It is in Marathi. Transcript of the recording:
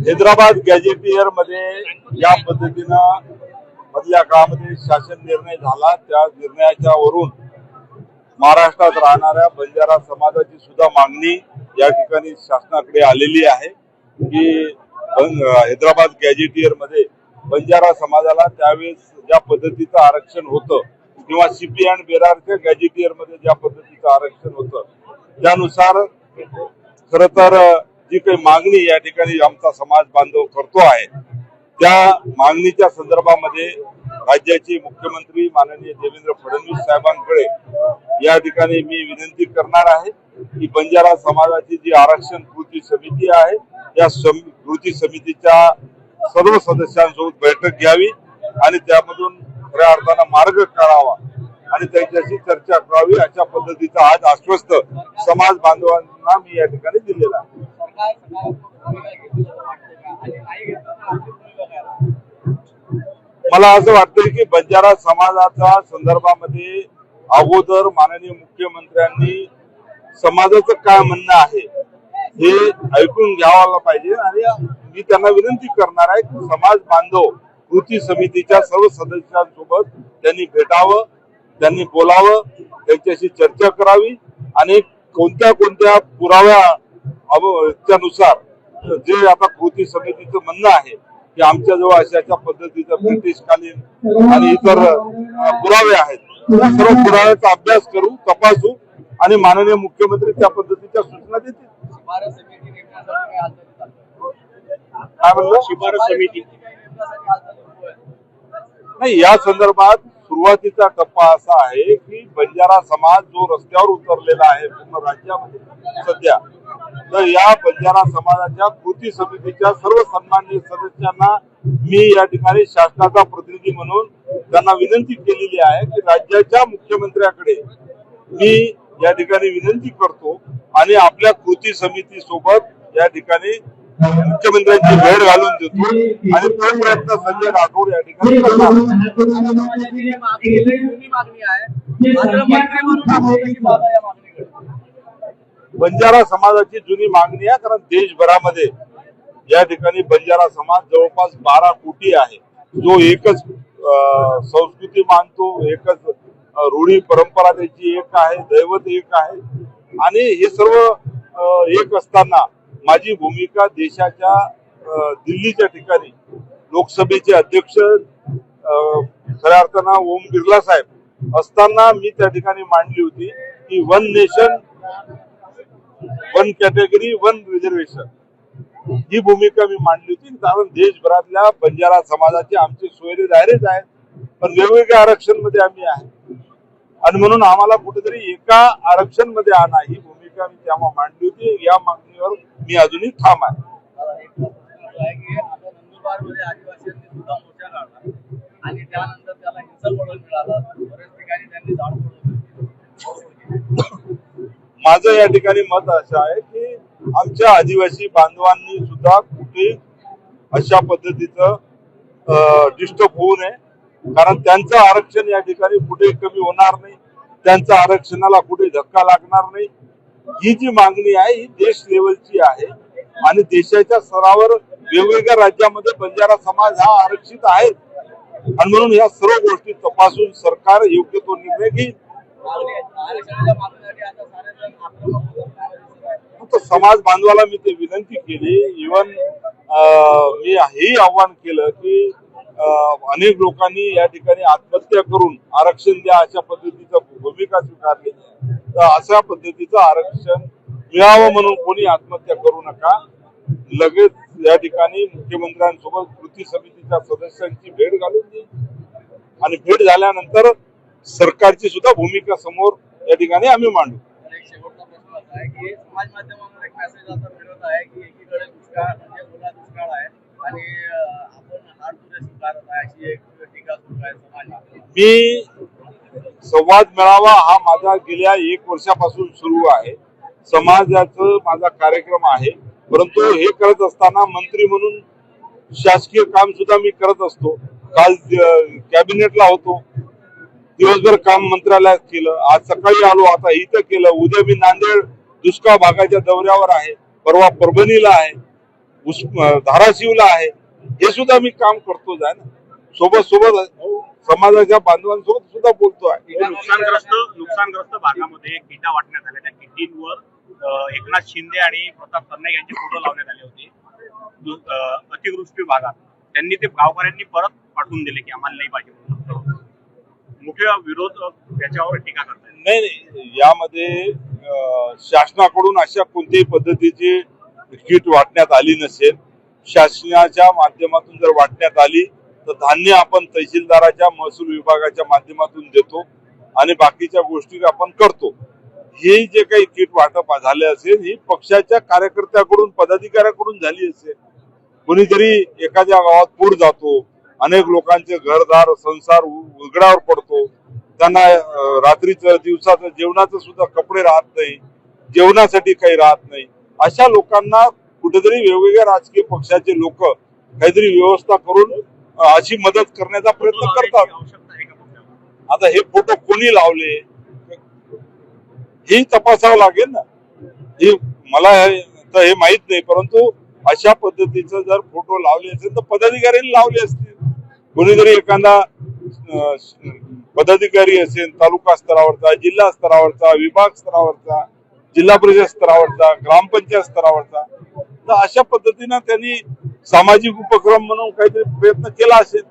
हैदराबाद गॅजेटियरमध्ये या पद्धतीनं मधल्या काळामध्ये शासन निर्णय झाला. त्या निर्णयाच्या वरून महाराष्ट्रात राहणाऱ्या बंजारा समाजाची सुद्धा मागणी या ठिकाणी शासनाकडे आलेली आहे की हैदराबाद गॅजेटियरमध्ये बंजारा समाजाला त्यावेळेस ज्या पद्धतीचं आरक्षण होतं किंवा सीपी अँड बेरारच्या गॅजेटियरमध्ये ज्या पद्धतीचं आरक्षण होतं त्यानुसार खर तर जी काही मागणी या ठिकाणी आमचा समाज बांधव करतो आहे त्या मागणीच्या संदर्भामध्ये राज्याचे मुख्यमंत्री माननीय देवेंद्र फडणवीस साहेबांकडे या ठिकाणी मी विनंती करणार आहे की बंजारा समाजाची जी आरक्षण कृती समिती आहे या सम- कृती समितीच्या सर्व सदस्यांसोबत बैठक घ्यावी आणि त्यामधून खऱ्या अर्थानं मार्ग काढावा आणि त्यांच्याशी चर्चा करावी अशा पद्धतीचा आज आश्वस्त समाज बांधवांना मी या ठिकाणी दिलेला मला असं वाटतं की बंजारा समाजाच्या संदर्भामध्ये अगोदर माननीय मुख्यमंत्र्यांनी समाजाचं काय म्हणणं आहे हे ऐकून घ्यावायला पाहिजे आणि मी त्यांना विनंती करणार आहे की समाज बांधव कृती समितीच्या सर्व सदस्यांसोबत त्यांनी भेटावं त्यांनी बोलावं त्यांच्याशी चर्चा करावी आणि कोणत्या कोणत्या पुराव्या अव- नुसार जे आता कृती समितीचं म्हणणं आहे की आमच्याजवळ अशा अशा पद्धतीचं ब्रिटिशकालीन आणि इतर पुरावे आहेत. सर्व पुराव्याचा अभ्यास करू तपासू आणि माननीय मुख्यमंत्री त्या पद्धतीच्या सूचना देतील? काय म्हणलं? शिफारस समिती काही नेमण्यासाठी हालचाली सुरू आहेत. नाही या संदर्भात सुरुवातीचा टप्पा असा आहे की बंजारा समाज जो रस्त्यावर उतरलेला आहे पूर्ण राज्यामध्ये सध्या तर या बंजारा समाजाच्या कृती समितीच्या सर्व सन्मान्य सदस्यांना मी या ठिकाणी शासनाचा प्रतिनिधी म्हणून त्यांना विनंती केलेली आहे की राज्याच्या मुख्यमंत्र्याकडे मी या ठिकाणी विनंती करतो आणि आपल्या कृती समिती सोबत या ठिकाणी मुख्यमंत्र्यांची भेट घालून देतो आणि तो प्रयत्न संजय राठोड या ठिकाणी बंजारा समाजाची जुनी मागणी आहे कारण देशभरामध्ये या ठिकाणी बंजारा समाज जवळपास बारा कोटी आहे जो एकच संस्कृती मानतो एकच रूढी परंपरा त्याची एक आहे दैवत एक आहे आणि हे सर्व एक असताना माझी भूमिका देशाच्या दिल्लीच्या ठिकाणी लोकसभेचे अध्यक्ष खऱ्या अर्थानं ओम बिर्ला साहेब असताना मी त्या ठिकाणी मांडली होती की one nation one category one reservation ही भूमिका मी मांडली होती. कारण देशभरातल्या बंजारा समाजाचे आमचे सोयरे दायरेच आहेत पण वेगवेगळ्या आरक्षणमध्ये आम्ही आहे. आणि म्हणून आम्हाला कुठेतरी एका आरक्षणमध्ये आणा ही भूमिका मी तेव्हा मांडली होती. या मागणीवर मी अजूनही ठाम आहे. आणि त्यानंतर त्याला माझं या ठिकाणी मत असं आहे की आमच्या आदिवासी बांधवांनी सुद्धा कुठे अशा पद्धतीचं डिस्टर्ब होऊ नये. कारण त्यांचं आरक्षण या ठिकाणी कुठे कमी होणार नाही. त्यांच्या आरक्षणाला कुठे धक्का लागणार नाही. ही जी मागणी आहे ही देश लेवलची आहे. आणि देशाच्या स्तरावर वेगवेगळ्या राज्यामध्ये बंजारा समाज हा आरक्षित आहे. आणि म्हणून या सर्व गोष्टी तपासून सरकार योग्य तो निर्णय घेईल. समाज बांधवाला मी ते विनंती केली. इवन मी हेही आव्हान केलं की अनेक लोकांनी या ठिकाणी आत्महत्या करून आरक्षण द्या अशा पद्धतीच्या भूमिका स्वीकारली. तर अशा पद्धतीचं आरक्षण मिळावं म्हणून कोणी आत्महत्या करू नका. लगेच या ठिकाणी मुख्यमंत्र्यांसोबत कृती समितीच्या सदस्यांची भेट घालून देईल आणि भेट झाल्यानंतर सरकारची सुद्धा भूमिका समोर या ठिकाणी आम्ही मांडू. तर एक शेवटचा प्रश्न असा आहे की समाज माध्यमांवर एक मेसेज आता मिळत आहे की एकीकडे दुष्काळ म्हणजे ओला दुष्काळ आहे. आणि अं, आपण हार तुरे स्वीकारत आहे अशी एक टीका सुरू आहे समाज माध्यमांवर मी संवाद मिळावा हा माझा गेल्या एक वर्षापासून सुरू आहे. समाजाचं माझा कार्यक्रम आहे. परंतु हे करत असताना मंत्री म्हणून शासकीय काम सुद्धा मी करत असतो. काल कॅबिनेटला होतो. दिवसभर काम मंत्रालयात केलं. आज सकाळी आलो. आता इथं केलं. उद्या मी नांदेड दुष्काळ भागाच्या दौऱ्यावर आहे. परवा परभणीला आहे. धाराशिवला आहे. हे सुद्धा मी काम करतो जाय ना. सोबत सोबत समाजाच्या बांधवांसोबत सुद्धा बोलतो आहे नुकसानग्रस्त नुकसानग्रस्त भागामध्ये किटा वाटण्यात आल्या. त्या किटींवर एकनाथ शिंदे आणि प्रताप सरनाईक यांचे फोटो लावण्यात आले होते. अतिवृष्टी भागात. त्यांनी ते गावकऱ्यांनी परत पाठवून दिले की आम्हाला नाही पाहिजे म्हणून. मोठे विरोध त्याच्यावर टीका करतात. नाही नाही. यामध्ये शासनाकडून अशा कोणत्याही पद्धतीची किट वाटण्यात आली नसेल. शासनाच्या माध्यमातून जर वाटण्यात आली तर धान्य आपण तहसीलदाराच्या महसूल विभागाच्या माध्यमातून देतो आणि बाकीच्या गोष्टी आपण करतो. हे जे काही किट वाटप झाले असेल ही पक्षाच्या कार्यकर्त्याकडून पदाधिकाऱ्याकडून झाली असेल. कोणीतरी एखाद्या गावात पूर जातो अनेक लोकांचे घरदार संसार उघड्यावर पडतो. त्यांना रात्रीचं दिवसाचं जेवणाचं सुद्धा कपडे राहत नाही जेवणासाठी काही राहत नाही. अशा लोकांना कुठेतरी वेगवेगळ्या राजकीय पक्षाचे लोक काहीतरी व्यवस्था करून अशी मदत करण्याचा प्रयत्न करतात? आता हे फोटो कोणी लावले? हे तपासावं लागेल ना. हे मला तर हे माहीत नाही परंतु अशा पद्धतीचं जर फोटो लावले असेल तर पदाधिकाऱ्यांनी लावले असतील. कोणीतरी एखादा पदाधिकारी असेल तालुका स्तरावरचा जिल्हा स्तरावरचा विभाग स्तरावरचा जिल्हा परिषद स्तरावरचा ग्रामपंचायत स्तरावरचा तर अशा पद्धतीनं त्यांनी सामाजिक उपक्रम म्हणून काहीतरी प्रयत्न केला असेल